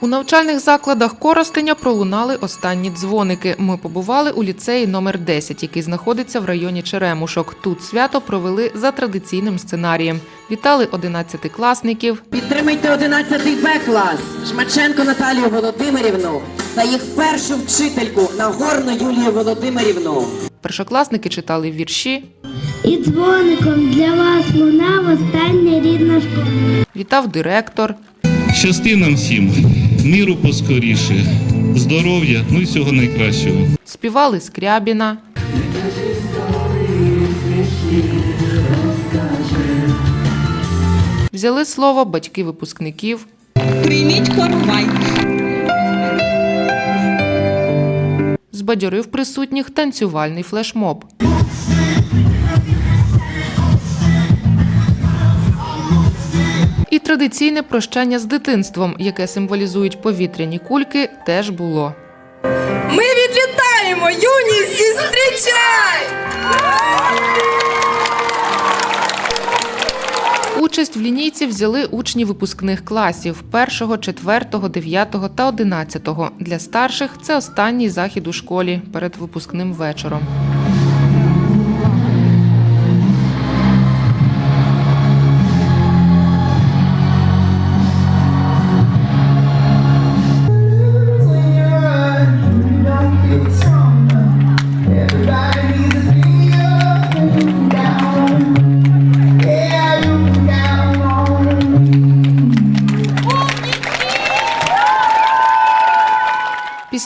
У навчальних закладах Коростеня пролунали останні дзвоники. Ми побували у ліцеї номер 10, який знаходиться в районі Черемушок. Тут свято провели за традиційним сценарієм. Вітали 11-класників, Підтримайте 11 Б клас Шмаченко Наталію Володимирівну та їх першу вчительку Нагорну Юлію Володимирівну. першокласники читали вірші, І дзвоником для вас лунав остання рідна школа. вітав директор. Щасти нам всім, міру поскоріше, здоров'я, ну і всього найкращого. Співали Скрябіна, взяли слово батьки випускників, Прийміть коровай. збадьорив присутніх танцювальний флешмоб. Традиційне прощання з дитинством, яке символізують повітряні кульки, теж було. Ми відлітаємо! Юність зустрічай! Участь в лінійці взяли учні випускних класів 1, 4, 9 та 11. Для старших це останній захід у школі перед випускним вечором.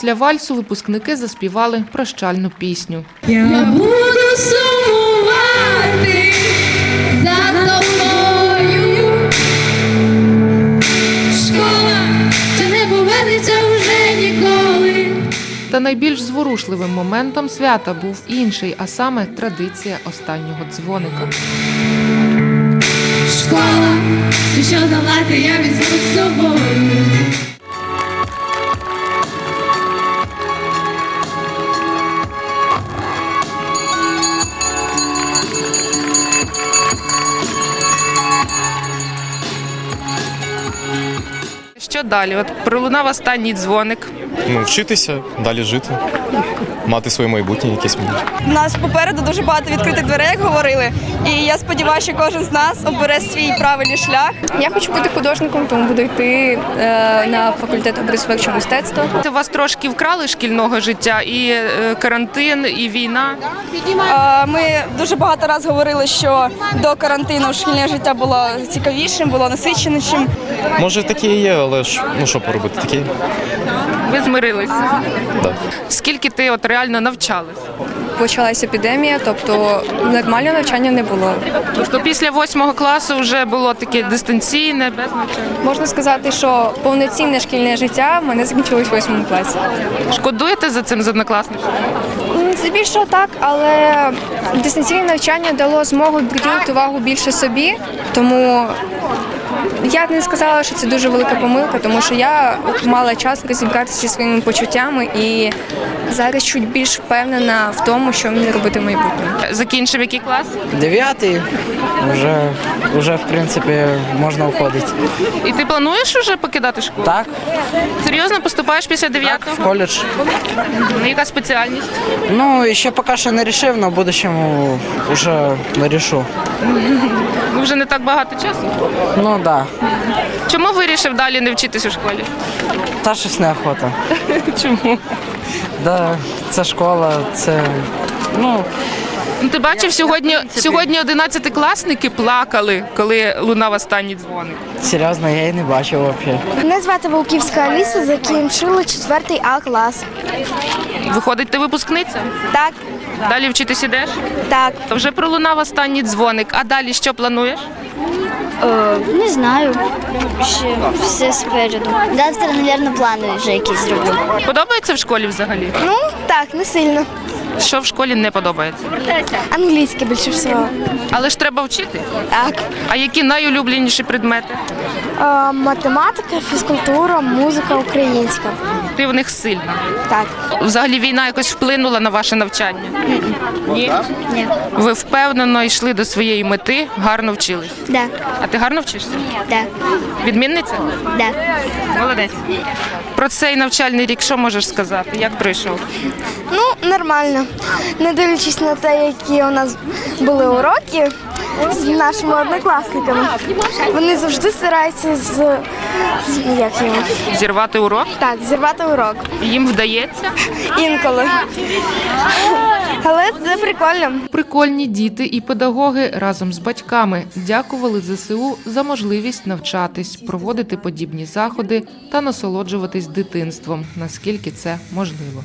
Після вальсу випускники заспівали прощальну пісню. Я буду сумувати за тобою. Школа, це не повернеться вже ніколи. Та найбільш зворушливим моментом свята був інший, а саме традиція останнього дзвоника. Школа, що давати, я візьму з собою. Далі? От пролунав останній дзвоник. Ну, вчитися, далі жити, мати своє майбутнє якесь. У нас попереду дуже багато відкритих дверей, як говорили. І я сподіваюся, що кожен з нас обере свій правильний шлях. Я хочу бути художником, тому буду йти е, на факультет образотворчого мистецтва. Це вас трошки вкрали шкільного життя, і е, карантин, і війна. Е, Ми дуже багато разів говорили, що до карантину шкільне життя було цікавішим, було насиченішим. Може, таке і є, але ж ну що поробити, таке. Ви змирилися. Да. Скільки ти от реально навчалась? Почалася епідемія, тобто нормального навчання не було. Тобто після восьмого класу вже було таке дистанційне, без навчання. Можна сказати, що повноцінне шкільне життя в мене закінчилось в восьмому класі. Шкодуєте за цим з однокласником? М, Здебільшого так, але дистанційне навчання дало змогу приділити увагу більше собі, тому. Я б не сказала, що це дуже велика помилка, тому що я мала час розібратися зі своїми почуттями і зараз чуть більш впевнена в тому, що мені робити в майбутньому. Закінчив який клас? Дев'ятий вже, вже в принципі можна уходити. І ти плануєш вже покидати школу? Так, Серйозно поступаєш після дев'ятого? в коледж. Ну, Яка спеціальність? Ну ще поки що не рішив, але в будущому вже вирішу. Ну вже не так багато часу. Ну так. Да. Чому вирішив далі не вчитись у школі? Та щось неохота. Чому? Да, це школа, це. Ну, Ну, ти бачив, сьогодні, сьогодні одинадцятикласники плакали, коли лунав останній дзвоник. серйозно, я її не бачив взагалі. Мене звати Волківська Аліса, закінчила четвертий А клас. Виходить, ти випускниця? Так, Далі вчитись ідеш? так. То вже пролунав останній дзвоник. А далі що плануєш? Не знаю. Ще все спереду. Завтра, мабуть, плани вже якісь зроблю. Подобається в школі взагалі? Ну, так, не сильно. Що в школі не подобається? Англійське більше всього. Але ж треба вчити. Так. А які найулюбленіші предмети? математика, фізкультура, музика українська. Ти в них сильна. Так. Взагалі війна якось вплинула на ваше навчання? Ні. Ні. Ви впевнено йшли до своєї мети, гарно вчились. Да. А ти гарно вчишся? Да. Відмінниця? Да. Молодець. Про цей навчальний рік що можеш сказати? Як пройшов? Ну, нормально. Не дивлячись на те, які у нас були уроки з нашими однокласниками. Вони завжди стараються з як його? Зірвати урок? Так, зірвати урок. Їм вдається? Інколи. Але це прикольно. Прикольні діти і педагоги разом з батьками дякували ЗСУ за можливість навчатись, проводити подібні заходи та насолоджуватись дитинством, наскільки це можливо.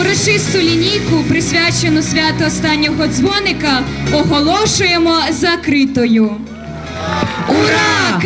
Урочисту лінійку, присвячену святу останнього дзвоника, оголошуємо закритою. Ура!